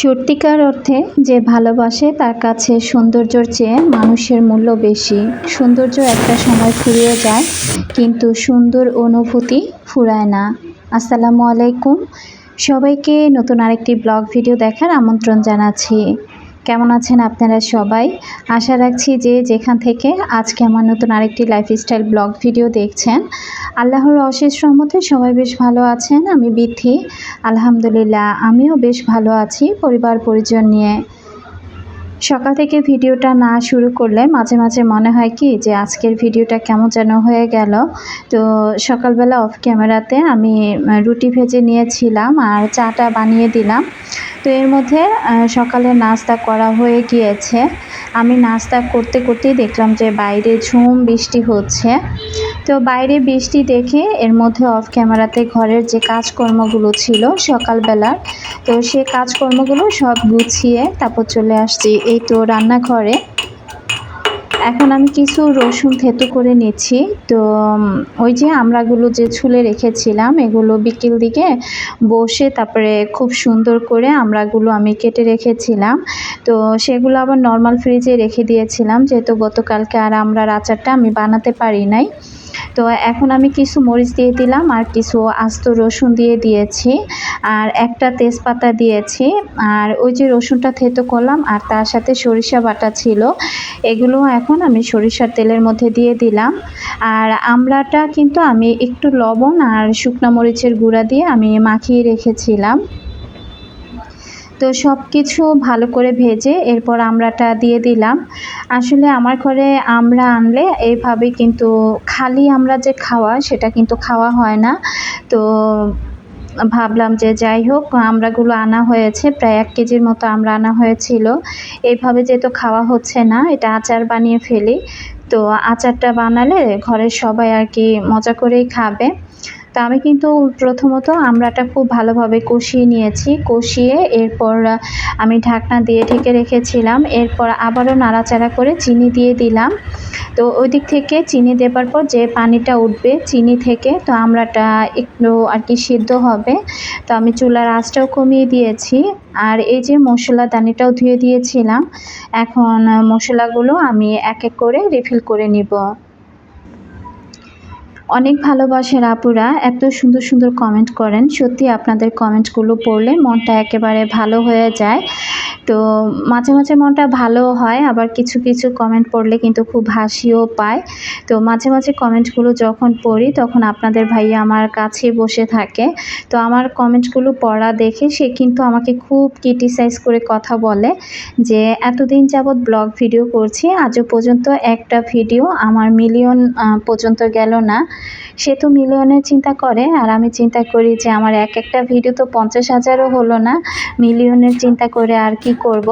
সত্যিকার অর্থে যে ভালোবাসে, তার কাছে সৌন্দর্যর চেয়ে মানুষের মূল্য বেশি। সৌন্দর্য একটা সময় ফুরিয়ে যায়, কিন্তু সুন্দর অনুভূতি ফুরায় না। আসসালামু আলাইকুম। সবাইকে নতুন আরেকটি ব্লগ ভিডিও দেখার আমন্ত্রণ জানাচ্ছি। কেমন আছেন আপনারা সবাই? আশা রাখছি যে যেখান থেকে আজকে আমার নতুন আরেকটি লাইফস্টাইল ব্লগ ভিডিও দেখছেন, আল্লাহর অশেষ রহমতে সবাই বেশ ভালো আছেন, আমি বিথি আলহামদুলিল্লাহ, আমিও বেশ ভালো আছি, পরিবার পরিজন নিয়ে। সকাল থেকে ভিডিওটা না শুরু করলে মাঝে মাঝে মনে হয় কি যে আজকের ভিডিওটা কেমন যেন হয়ে গেল। তো সকালবেলা অফ ক্যামেরাতে আমি রুটি ভেজে নিয়েছিলাম আর চাটা বানিয়ে দিলাম। তো এর মধ্যে সকালে নাস্তা করা হয়ে গিয়েছে। আমি নাস্তা করতে করতেই দেখলাম যে বাইরে ঝুম বৃষ্টি হচ্ছে। তো বাইরে বৃষ্টি দেখে এর মধ্যে অফ ক্যামেরাতে ঘরের যে কাজকর্মগুলো ছিল সকালবেলার তো সে কাজকর্মগুলো সব গুছিয়ে তারপর চলে আসছি। এই তো রান্নাঘরে। এখন আমি কিছু রসুন থেতো করে নিচ্ছি। তো ওই যে আমরাগুলো যে ছুলে রেখেছিলাম, এগুলো বিকেল দিকে বসে তারপরে খুব সুন্দর করে আমরাগুলো আমি কেটে রেখেছিলাম। তো, সেগুলো আবার নর্মাল ফ্রিজে রেখে দিয়েছিলাম, যেহেতু গতকালকে আর আমরা আচারটা আমি বানাতে পারি নাই। তো, এখন আমি কিছু মরিচ দিয়ে দিলাম আর কিছু আস্ত রসুন দিয়ে দিয়েছি আর একটা তেজপাতা দিয়েছি। আর ওই যে রসুনটা থেতো করলাম আর তার সাথে সরিষা বাটা ছিল, এগুলো এখন আমি সরিষার তেলের মধ্যে দিয়ে দিলাম। আর আমড়াটা কিন্তু আমি একটু লবণ আর শুকনো মরিচের গুঁড়া দিয়ে আমি মাখিয়ে রেখেছিলাম। তো সব কিছু ভালো করে ভেজে এরপর আমড়াটা দিয়ে দিলাম। আসলে আমার ঘরে আমরা আনলে এইভাবে কিন্তু খালি আমরা যে খাওয়া সেটা কিন্তু খাওয়া হয় না। তো ভাবলাম যে যাই হোক, আমরাগুলো আনা হয়েছে, প্রায় এক কেজির মতো আমরা আনা হয়েছিল। এইভাবে যেহেতু খাওয়া হচ্ছে না, এটা আচার বানিয়ে ফেলি। তো আচারটা বানালে ঘরের সবাই আর কি মজা করেই খাবে। তো আমি কিন্তু প্রথমত আমড়াটা খুব ভালোভাবে কষিয়ে নিয়েছি। কষিয়ে এরপর আমি ঢাকনা দিয়ে ঢেকে রেখেছিলাম। এরপর আবারও নাড়াচাড়া করে চিনি দিয়ে দিলাম। তো ওই দিক থেকে চিনি দেবার পর যে পানিটা উঠবে, চিনি থেকে, তো আমড়াটা একটু আর কি সিদ্ধ হবে। তো আমি চুলার আঁচটাও কমিয়ে দিয়েছি। আর এই যে মশলা দানিটাও ধুয়ে দিয়েছিলাম, এখন মশলাগুলো আমি এক এক করে রিফিল করে নিব। অনেক ভালোবাসার আপুরা। এত সুন্দর সুন্দর কমেন্ট করেন। সত্যি আপনাদের কমেন্টগুলো পড়লে মনটা একেবারে ভালো হয়ে যায়। তো মাঝে মাঝে মনটা ভালো হয়, আবার কিছু কিছু কমেন্ট পড়লে কিন্তু খুব হাসিও পায়। তো মাঝে মাঝে কমেন্টগুলো যখন পড়ি, তখন আপনাদের ভাইয়া আমার কাছে বসে থাকে। তো আমার কমেন্টগুলো পড়া দেখে সে কিন্তু আমাকে খুব ক্রিটিসাইজ করে কথা বলে যে, এতদিন যাবৎ ব্লগ ভিডিও করছি, আজও পর্যন্ত একটা ভিডিও আমার মিলিয়ন পর্যন্ত গেল না। সে তো মিলিয়নের চিন্তা করে, আর আমি চিন্তা করি যে আমার এক একটা ভিডিও তো পঞ্চাশ হাজারও হলো না, মিলিয়নের চিন্তা করে আর কি করব।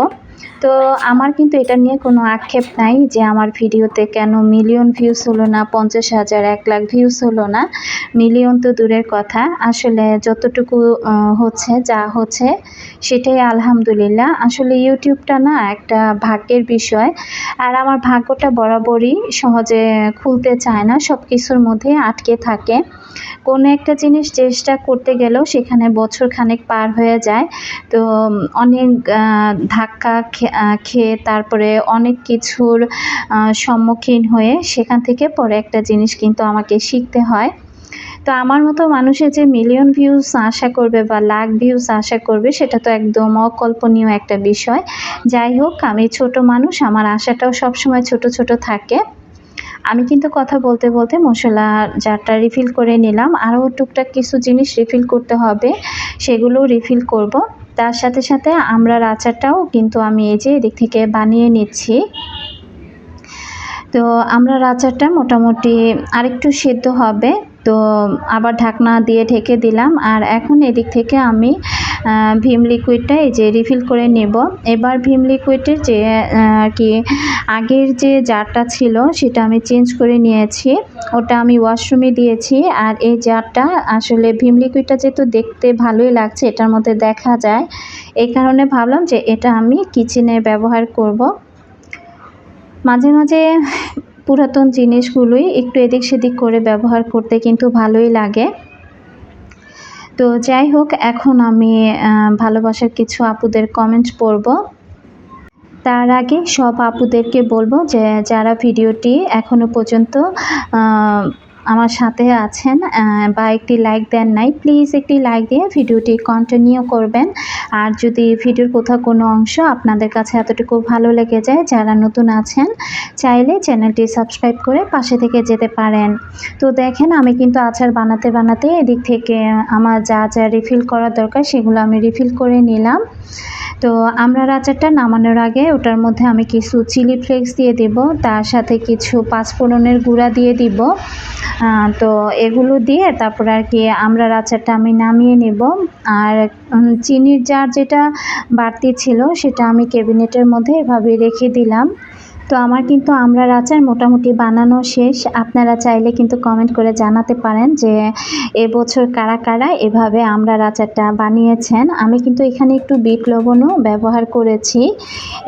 তো আমার কিন্তু এটা নিয়ে কোনো আক্ষেপ নাই যে আমার ভিডিওতে কেন মিলিয়ন ভিউজ হলো না, পঞ্চাশ হাজার, এক লাখ ভিউজ হলো না। মিলিয়ন তো দূরের কথা। আসলে যতটুকু হচ্ছে, যা হচ্ছে, সেটাই আলহামদুলিল্লাহ। আসলে ইউটিউবটা না একটা ভাগ্যের বিষয়। আর আমার ভাগ্যটা বরাবরই সহজে খুলতে চায় না সব কিছুর মধ্যে আটকে থাকে। কোনো একটা জিনিস চেষ্টা করতে গেলেও সেখানে বছর খানেক পার হয়ে যায়। তো অনেক ধাক্কা খেয়ে তারপরে অনেক কিছুর সম্মুখীন হয়ে সেখান থেকে পরে একটা জিনিস কিন্তু আমাকে শিখতে হয়। তো আমার মতো মানুষের যে মিলিয়ন ভিউজ আশা করবে বা লাখ ভিউজ আশা করবে সেটা তো একদম অকল্পনীয় একটা বিষয়। যাই হোক, আমি ছোট মানুষ, আমার আশাটাও সবসময় ছোট ছোট থাকে। আমি কিন্তু কথা বলতে বলতে মশলা জারটা রিফিল করে নিলাম। আরও টুকটাক কিছু জিনিস রিফিল করতে হবে, সেগুলোও রিফিল করব। তার সাথে সাথে আমরা আচারটাও কিন্তু আমি এই যে এদিক থেকে বানিয়ে নিচ্ছি। তো আমরা আচারটা মোটামুটি আরেকটু সেদ্ধ হবে। তো আবার ঢাকনা দিয়ে ঢেকে দিলাম। আর এখন এদিক থেকে আমি ভীম লিকুইডটা এই যে রিফিল করে নেব। এবার ভীম লিকুইডের যে আর কি, আগের যে জারটা ছিল, সেটা আমি চেঞ্জ করে নিয়েছি। ওটা আমি ওয়াশরুমে দিয়েছি। আর এই জারটা আসলে ভীম লিকুইডটা যেহেতু দেখতে ভালোই লাগছে, এটার মধ্যে দেখা যায়। এই কারণে ভাবলাম যে এটা আমি কিচেনে ব্যবহার করব। মাঝে মাঝে পুরাতন জিনিসগুলোই একটু এদিক সেদিক করে ব্যবহার করতে কিন্তু ভালোই লাগে। তো যাই হোক, এখন আমি ভালোবাসার কিছু আপুদের কমেন্ট পড়ব। তার আগে সব আপুদেরকে বলব যে, যারা ভিডিওটি এখনও পর্যন্ত আমার সাথে আছেন বা একটি লাইক দেন নাই প্লিজ একটি লাইক দিয়ে ভিডিওটি কন্টিনিউ করবেন। আর যদি ভিডিওর কোথাও কোনো অংশ আপনাদের কাছে এতটুকু ভালো লেগে যায়, যারা নতুন আছেন, চাইলে চ্যানেলটি সাবস্ক্রাইব করে পাশে থেকে যেতে পারেন। তো দেখেন, আমি কিন্তু আচার বানাতে বানাতে এদিক থেকে আমার যা যা রিফিল করা দরকার সেগুলো আমি রিফিল করে নিলাম। তো আমরা আচারটা নামানোর আগে ওটার মধ্যে আমি কিছু চিলি ফ্লেক্স দিয়ে দেব, তার সাথে কিছু পাঁচফোড়নের গুঁড়া দিয়ে দিব। তো এগুলো দিয়ে তারপর আর কি আমরা আচারটা আমি নামিয়ে নেব। আর চিনির জার যেটা বাড়তি ছিল সেটা আমি ক্যাবিনেটের মধ্যে এভাবে রেখে দিলাম। তো আমার কিন্তু আমড়ার আচার মোটামুটি বানানো শেষ। আপনারা চাইলে কিন্তু কমেন্ট করে জানাতে পারেন যে এবছর কারা কারা এভাবে আমড়ার আচারটা বানিয়েছেন। আমি কিন্তু এখানে একটু বিট লবণও ব্যবহার করেছি।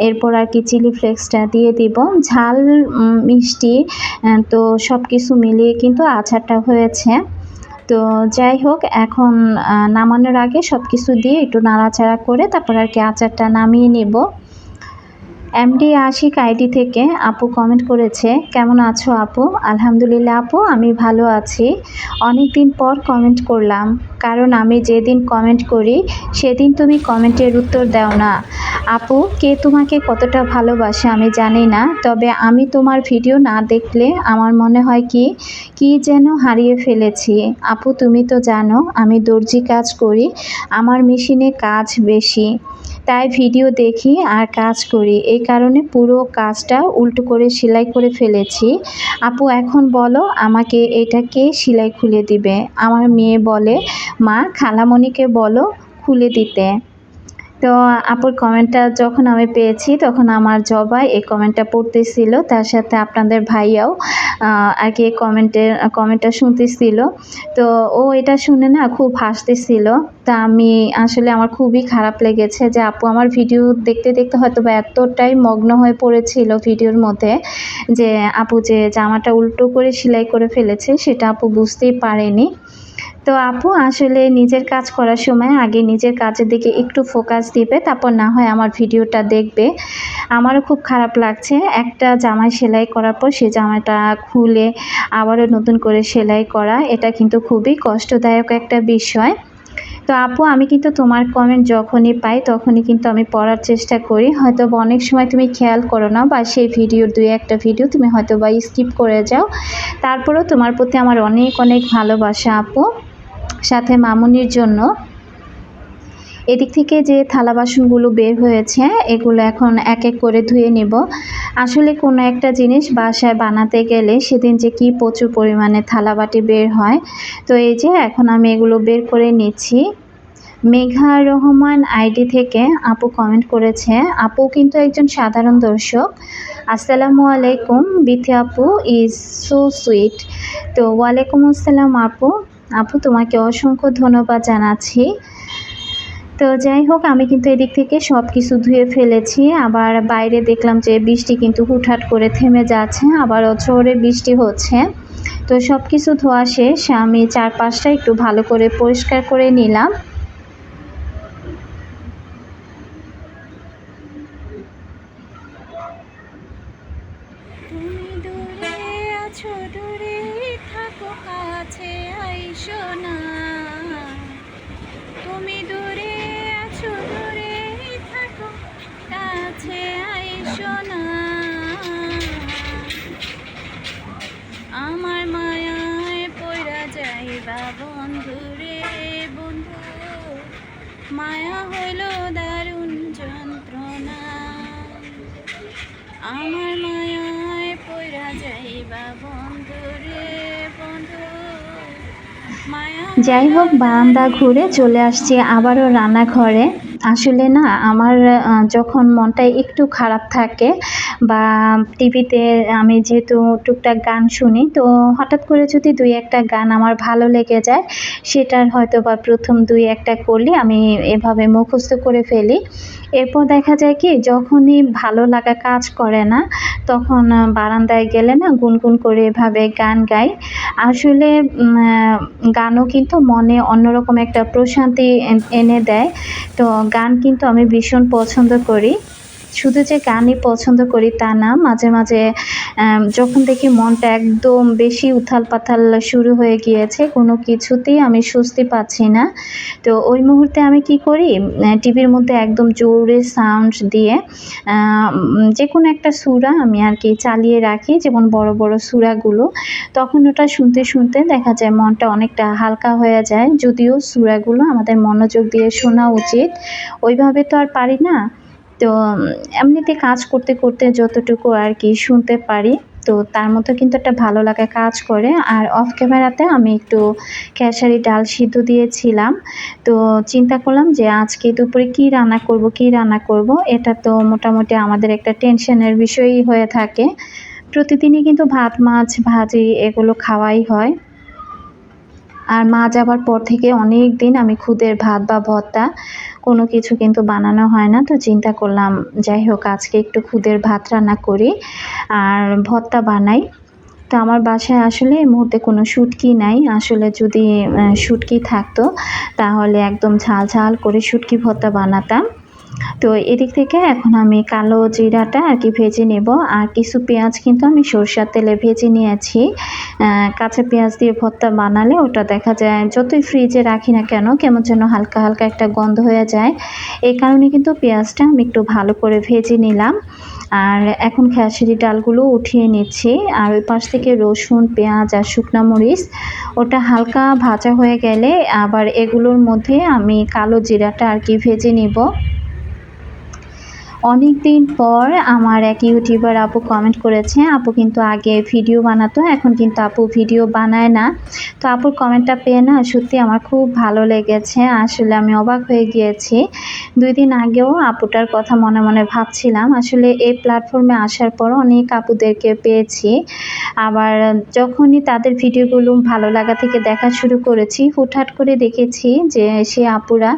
এরপর আর কি চিলি ফ্লেক্সটা দিয়ে দিব। ঝাল মিষ্টি তো সব কিছু মিলিয়ে কিন্তু আচারটা হয়েছে। তো যাই হোক, এখন নামানোর আগে সব কিছু দিয়ে একটু নাড়াচাড়া করে তারপর আর কি আচারটা নামিয়ে নেব। এমডি আশিক আইডি থেকে আপু কমেন্ট করেছে, কেমন আছো আপু? আলহামদুলিল্লাহ আপু, আমি ভালো আছি। অনেক দিন পর কমেন্ট করলাম। কারণ আমি যেদিন কমেন্ট করি, সেদিন তুমি কমেন্টের উত্তর দাও না। আপু, কে তোমাকে কতটা ভালোবাসে আমি জানি না, তবে আমি তোমার ভিডিও না দেখলে আমার মনে হয় কি কি যেন হারিয়ে ফেলেছি। আপু, তুমি তো জানো, আমি দর্জি কাজ করি, আমার মেশিনে কাজ বেশি, তাই ভিডিও দেখি আর কাজ করি। এই কারণে পুরো কাজটা উল্টো করে সেলাই করে ফেলেছি। আপু, এখন বলো, আমাকে এটা কে সেলাই খুলে দিবে? আমার মেয়ে বলে, মা, খালামণিকে বলো খুলে দিতে। তো আপুর কমেন্টটা যখন আমি পেয়েছি, তখন আমার জবাই এই কমেন্টটা পড়তেছিল। তার সাথে আপনাদের ভাইয়াও আর কি কমেন্টের কমেন্টটা শুনতেছিল। তো ও এটা শুনে না খুব হাসতেছিল। তা আমি আসলে আমার খুবই খারাপ লেগেছে যে আপু আমার ভিডিও দেখতে দেখতে হয়তো বা এতটাই মগ্ন হয়ে পড়েছিল ভিডিওর মধ্যে যে আপু যে জামাটা উল্টো করে সেলাই করে ফেলেছে, সেটা আপু বুঝতেই পারেনি। তো আপু, আসলে নিজের কাজ করার সময় আগে নিজের কাজের দিকে একটু ফোকাস দিবে, তারপর না হয় আমার ভিডিওটা দেখবে। আমারও খুব খারাপ লাগছে। একটা জামা সেলাই করার পর সে জামাটা খুলে আবারও নতুন করে সেলাই করা, এটা কিন্তু খুবই কষ্টদায়ক একটা বিষয়। তো আপু, আমি কিন্তু তোমার কমেন্ট যখনই পাই, তখনই কিন্তু আমি পড়ার চেষ্টা করি। হয়তো অনেক সময় তুমি খেয়াল করো না, বা সেই ভিডিওর দুই একটা ভিডিও তুমি হয়তো বা স্কিপ করে যাও। তারপরেও তোমার প্রতি আমার অনেক অনেক ভালোবাসা আপু। সাথে মামুনির জন্য। এদিক থেকে যে থালা বাসনগুলো বের হয়েছে, এগুলো এখন এক এক করে ধুয়ে নেব। আসলে কোনো একটা জিনিস বাসায় বানাতে গেলে সেদিন যে কি প্রচুর পরিমাণে থালা বাটি বের হয়, তো এই যে এখন আমি এগুলো বের করে নিচ্ছি। মেঘা রহমান আইডি থেকে আপু কমেন্ট করেছে, আপু কিন্তু একজন সাধারণ দর্শক। আসসালামু আলাইকুম, বিথি আপু ইজ সো সুইট তো ওয়ালাইকুম আসসালাম আপু। আপু, তোমাকে অসংখ্য ধন্যবাদ জানাচ্ছি। তো যাই হোক, আমি কিন্তু এদিক থেকে সব কিছু ধুয়ে ফেলেছি। আবার বাইরে দেখলাম যে বৃষ্টি কিন্তু হুটহাট করে থেমে যাচ্ছে আবার জোরে বৃষ্টি হচ্ছে। তো সব কিছু ধোয়া শেষ, আমি চারপাশটা একটু ভালো করে পরিষ্কার করে নিলাম। মায়া হইল দারুণ যন্ত্রণা। আমার মায়ায় পড়া যাইবা বন্ধু রে বন্ধু। যাই হোক, বারান্দা ঘুরে চলে আসছি আবারও রান্নাঘরে। আসলে না, আমার যখন মনটা একটু খারাপ থাকে বা টিভিতে আমি যেহেতু টুকটাক গান শুনি, তো হঠাৎ করে যদি দুই একটা গান আমার ভালো লেগে যায়, সেটার হয়তো বা প্রথম দুই একটা করলে আমি এভাবে মুখস্থ করে ফেলি। এরপর দেখা যায় কি, যখনই ভালো লাগা কাজ করে না, তখন বারান্দায় গেলে না গুনগুন করে এভাবে গান গাই। আসলে গানও কিন্তু মনে অন্যরকম একটা প্রশান্তি এন- দেয়। তো গান কিন্তু আমি ভীষণ পছন্দ করি। শুধু যে গানই পছন্দ করি তা না, মাঝে মাঝে যখন দেখি মনটা একদম বেশি উথাল পাথাল শুরু হয়ে গিয়েছে, কোনো কিছুতেই আমি স্বস্তি পাচ্ছি না। তো ওই মুহূর্তে আমি কি করি? টিভির মধ্যে একদম জোরে সাউন্ড দিয়ে যে কোনো একটা সুরা আমি আর কি চালিয়ে রাখি, যেমন বড় বড় সুরাগুলো। তখন ওটা শুনতে শুনতে দেখা যায় মনটা অনেকটা হালকা হয়ে যায়, যদিও সুরাগুলো আমাদের মনোযোগ দিয়ে শোনা উচিত। ওইভাবে তো আর পারি না। তো এমনিতে কাজ করতে করতে যতটুকু আর কি শুনতে পারি, তো তার মধ্যে কিন্তু একটা ভালো লাগা কাজ করে। আর অফ ক্যামেরাতে আমি একটু খেসারি ডাল সিদ্ধ দিয়েছিলাম। তো চিন্তা করলাম যে, আজকে দুপুরে কি রান্না করব, কি রান্না করব? এটা তো মোটামুটি আমাদের একটা টেনশনের বিষয়ই হয়ে থাকে। প্রতিদিনই কিন্তু ভাত, মাছ, ভাজি এগুলো খাওয়াই হয়। আর মা যাবার পর থেকে অনেক দিন আমি খুদের ভাত বা ভর্তা কোনো কিছু কিন্তু বানানো হয় না। তো চিন্তা করলাম, যাই হোক, আজকে একটু খুদের ভাত রান্না করি আর ভর্তা বানাই। তো আমার বাসায় আসলে এই মুহূর্তে কোনো শুটকি নাই। আসলে যদি শুটকি থাকতো, তাহলে একদম ঝাল ঝাল করে শুটকি ভর্তা বানাতাম। তো এদিক থেকে এখন আমি কালো জিরাটা আর কি ভেজে নেব। আর কিছু পেঁয়াজ কিন্তু আমি সরষের তেলে ভেজে নিয়েছি। কাঁচা পেঁয়াজ দিয়ে ভর্তা বানালে ওটা দেখা যায় যতই ফ্রিজে রাখি না কেন কেমন যেন হালকা হালকা একটা গন্ধ হয়ে যায়। এই কারণে কিন্তু পেঁয়াজটা আমি একটু ভালো করে ভেজে নিলাম। আর এখন খেসারি ডালগুলো উঠিয়ে নিচ্ছি। আর ওই পাশ থেকে রসুন, পেঁয়াজ আর শুকনো মরিচ, ওটা হালকা ভাজা হয়ে গেলে আবার এগুলোর মধ্যে আমি কালো জিরাটা আর কি ভেজে নিব। অনেক দিন পর আমার এক ইউটিউবার আপু কমেন্ট করেছে, আপু কিন্তু আগে ভিডিও বানাতো, এখন কিন্তু আপু ভিডিও বানায় না। তো আপুর কমেন্টটা পেয়ে না সত্যি আমার খুব ভালো লেগেছে, আসলে আমি অবাক হয়ে গিয়েছি। দুই দিন আগেও আপুটার কথা মনে মনে ভাবছিলাম, আসলে এই প্ল্যাটফর্মে আসার পর অনেক আপুদেরকে পেয়েছি। আবার যখনই তাদের ভিডিওগুলো ভালো লাগা থেকে দেখা শুরু করেছি, হুটহাট করে দেখেছি যে সে আপুরা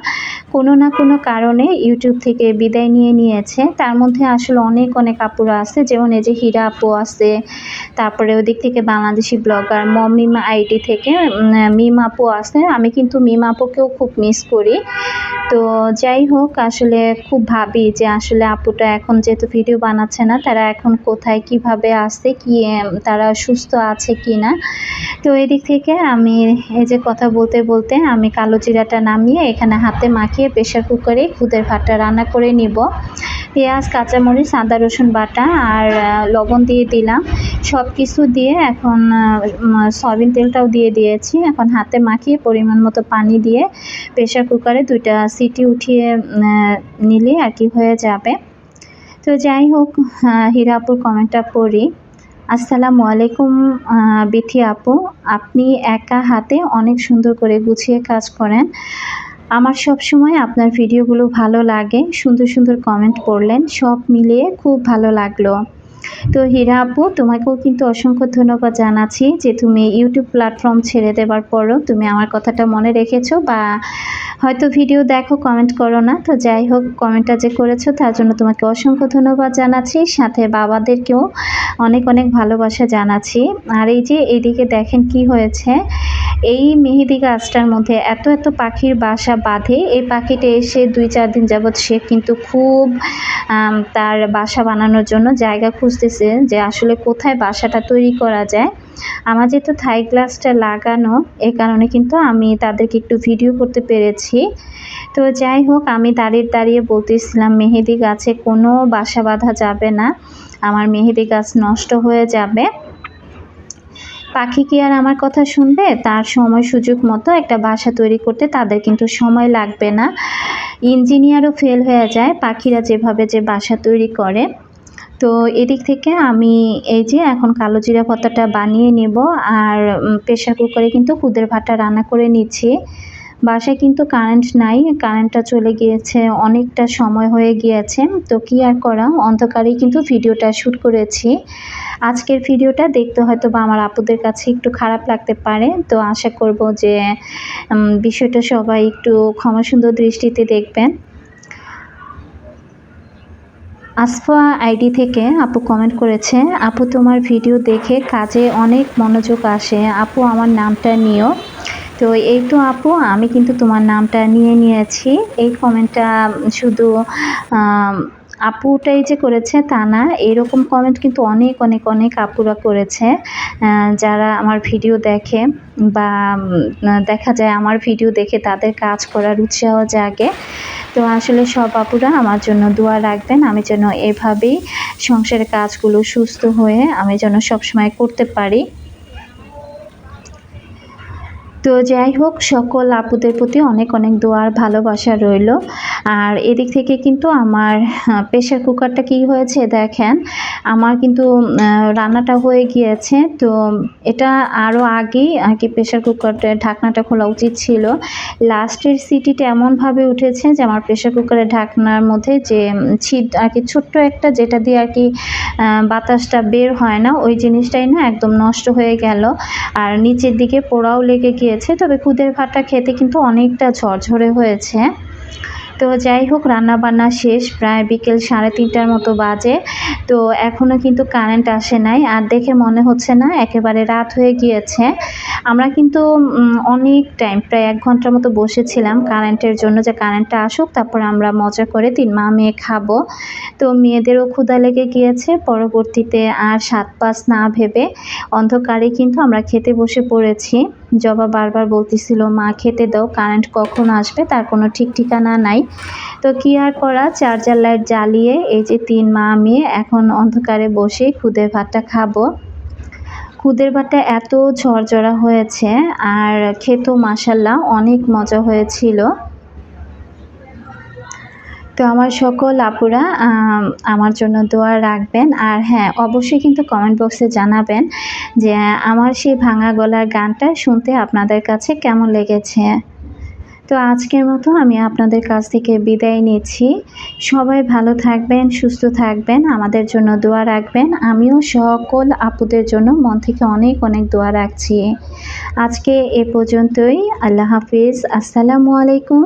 কোনো না কোনো কারণে ইউটিউব থেকে বিদায় নিয়ে নিয়েছে। তার মধ্যে আসলে অনেক অনেক আপুরা আছে। যেমন এই যে হীরা আপু আছে। তারপরে ওদিক থেকে বাংলাদেশি ব্লগার মমিমা আইডি থেকে মিম আপু আছে। আমি কিন্তু মিম আপুকেও খুব মিস করি। তো যাই হোক, আসলে খুব ভাবি যে আসলে আপুটা এখন যেহেতু ভিডিও বানাচ্ছে না, তারা এখন কোথায়, কীভাবে আছে, কি তারা সুস্থ আছে কি না তো এদিক থেকে আমি এই যে কথা বলতে বলতে আমি কালো জিরাটা নামিয়ে এখানে হাতে মাখিয়ে প্রেশার কুকারে খুদের ভাতটা রান্না করে নিব। পেঁয়াজ, কাঁচামরিচ, আদা, রসুন বাটা আর লবণ দিয়ে দিলাম। সব কিছু দিয়ে এখন সয়াবিন তেলটাও দিয়ে দিয়েছি। এখন হাতে মাখিয়ে পরিমাণ মতো পানি দিয়ে প্রেশার কুকারে দুইটা সিটি উঠিয়ে নিলে আর কি হয়ে যাবে। তো যাই হোক হীরাপুর কমেন্টটা পড়ি। আসসালামু আলাইকুম বিথি আপু। আপনি একা হাতে অনেক সুন্দর করে গুছিয়ে কাজ করেন। আমার সব সময় আপনার ভিডিওগুলো ভালো লাগে, সুন্দর সুন্দর কমেন্ট করলেন সব মিলিয়ে খুব ভালো লাগল। তো হীরা আপু, তোমাকেও কিন্তু অসংখ্য ধন্যবাদ জানাচ্ছি যে তুমি ইউটিউব প্ল্যাটফর্ম ছেড়ে দেওয়ার পরও তুমি আমার কথাটা মনে রেখেছো বা হয়তো ভিডিও দেখো কমেন্ট করো না। তো যাই হোক কমেন্টটা যে করেছ তার জন্য তোমাকে অসংখ্য ধন্যবাদ জানাচ্ছি। সাথে বাবাদেরকেও অনেক অনেক ভালোবাসা জানাচ্ছি। আর এই যে এইদিকে দেখেন কি হয়েছে এই মেহেদি গাছটার মধ্যে এত এত পাখির বাসা বাঁধে, এই পাখিটা এসে দুই চার দিন যাবৎ সে কিন্তু খুব তার বাসা বানানোর জন্য জায়গা খুঁজতেছে যে আসলে কোথায় বাসাটা তৈরি করা যায়। আমার যেহেতু থাই গ্লাসটা লাগানো, এ কারণে কিন্তু আমি তাদেরকে একটু ভিডিও করতে পেরেছি। তো যাই হোক, আমি দাঁড়িয়ে দাঁড়িয়ে বলতেছিলাম, মেহেদি গাছে কোনো বাসা বাঁধা যাবে না। আমার মেহেদি গাছ নষ্ট হয়ে যাবে। পাখি কি আর আমার কথা শুনবে? তার সময় সুযোগ মতো একটা বাসা তৈরি করতে তাদের কিন্তু সময় লাগবে না। ইঞ্জিনিয়ারও ফেল হয়ে যায় পাখিরা যেভাবে যে বাসা তৈরি করে। তো এদিক থেকে আমি এই যে এখন কালো জিরা ভর্তাটা বানিয়ে নেব আর প্রেশার কুকারে কিন্তু কুদের ভাটা রান্না করে নিচ্ছি। বাসায় কিন্তু কারেন্ট নাই কারেন্টটা চলে গিয়েছে, অনেকটা সময় হয়ে গিয়েছে। তো কি আর করা, অন্ধকারেই কিন্তু ভিডিওটা শ্যুট করেছি। আজকের ভিডিওটা দেখতে হয়তো বা আমার আপুদের কাছে একটু খারাপ লাগতে পারে। তো আশা করব যে বিষয়টা সবাই একটু ক্ষমা সুন্দর দৃষ্টিতে দেখবেন। আসফা আইডি থেকে আপু কমেন্ট করেছে, আপু, তোমার ভিডিও দেখে কাজে অনেক মনোযোগ আসে। আপু, আমার নামটা নিও। তো এই তো আপু, আমি কিন্তু তোমার নামটা নিয়ে নিয়েছি। এই কমেন্টটা শুধু আপুটাই যে করেছে তা না, এরকম কমেন্ট কিন্তু অনেক অনেক অনেক আপুরা করেছে। যারা আমার ভিডিও দেখে বা দেখা যায় আমার ভিডিও দেখে তাদের কাজ করার উৎসাহ জাগে। তো আসলে সব আপুরা আমার জন্য দোয়া রাখবেন, আমি যেন এভাবেই সংসারের কাজগুলো সুস্থ হয়ে আমি যেন সবসময় করতে পারি। তো যাই হোক, সকল আপুদের প্রতি অনেক অনেক দোয়ার ভালোবাসা রইল। আর এদিক থেকে কিন্তু আমার প্রেশার কুকারটা কি হয়েছে দেখেন, আমার কিন্তু রান্নাটা হয়ে গিয়েছে। তো এটা আরও আগেই আর কি প্রেশার কুকারটা, ঢাকনাটা খোলা উচিত ছিল। লাস্টের সিটিটা এমনভাবে উঠেছে যে আমার প্রেশার কুকারের ঢাকনার মধ্যে যে ছিদ আর কি ছোট্ট একটা যেটা দিয়ে আর কি বাতাসটা বের হয় না, ওই জিনিসটাই না একদম নষ্ট হয়ে গেল। আর নিচের দিকে পোড়াও লেগে গিয়েছে তবে খুদের ভাতটা খেতে কিন্তু অনেকটা ঝরঝরে হয়েছে। তো যাই হোক রান্না বান্না শেষ, প্রায় বিকেল সাড়ে তিনটার মতো বাজে। তো এখনও কিন্তু কারেন্ট আসে নাই, আর দেখে মনে হচ্ছে না, একেবারে রাত হয়ে গিয়েছে। আমরা কিন্তু অনেক টাইম প্রায় এক ঘণ্টার মতো বসেছিলাম কারেন্টের জন্য যে কারেন্টটা আসুক, তারপর আমরা মজা করে তিন মা মেয়ে খাব। তো মেয়েদেরও ক্ষুধা লেগে গিয়েছে, পরবর্তীতে আর সাত পাঁচ না ভেবে অন্ধকারে কিন্তু আমরা খেতে বসে পড়েছি। জবা বারবার বলতেছিল, মা, খেতে দাও কারেন্ট কখন আসবে? তার কোনো ঠিক ঠিকানা নাই। তো কি আর করা? চার্জার লাইট জ্বালিয়ে এই যে তিন মা মেয়ে এখন অন্ধকারে বসে খুদে ভাতটা খাব। খুদের ভাতটা এত ঝরঝরা হয়েছে, আর খেতেও মাসাল্লাহ অনেক মজা হয়েছিল। তো আমার সকল আপুরা আমার জন্য দোয়া রাখবেন। আর হ্যাঁ অবশ্যই কিন্তু কমেন্ট বক্সে জানাবেন যে, আমার সেই ভাঙা গলার গানটা শুনতে আপনাদের কাছে কেমন লেগেছে। তো আজকের মতো আমি আপনাদের কাছ থেকে বিদায় নিচ্ছি। সবাই ভালো থাকবেন, সুস্থ থাকবেন, আমাদের জন্য দোয়া রাখবেন। আমিও সকল আপুদের জন্য মন থেকে অনেক অনেক দোয়া রাখছি। আজকে এ পর্যন্তই। আল্লাহ হাফিজ। আসসালামু আলাইকুম।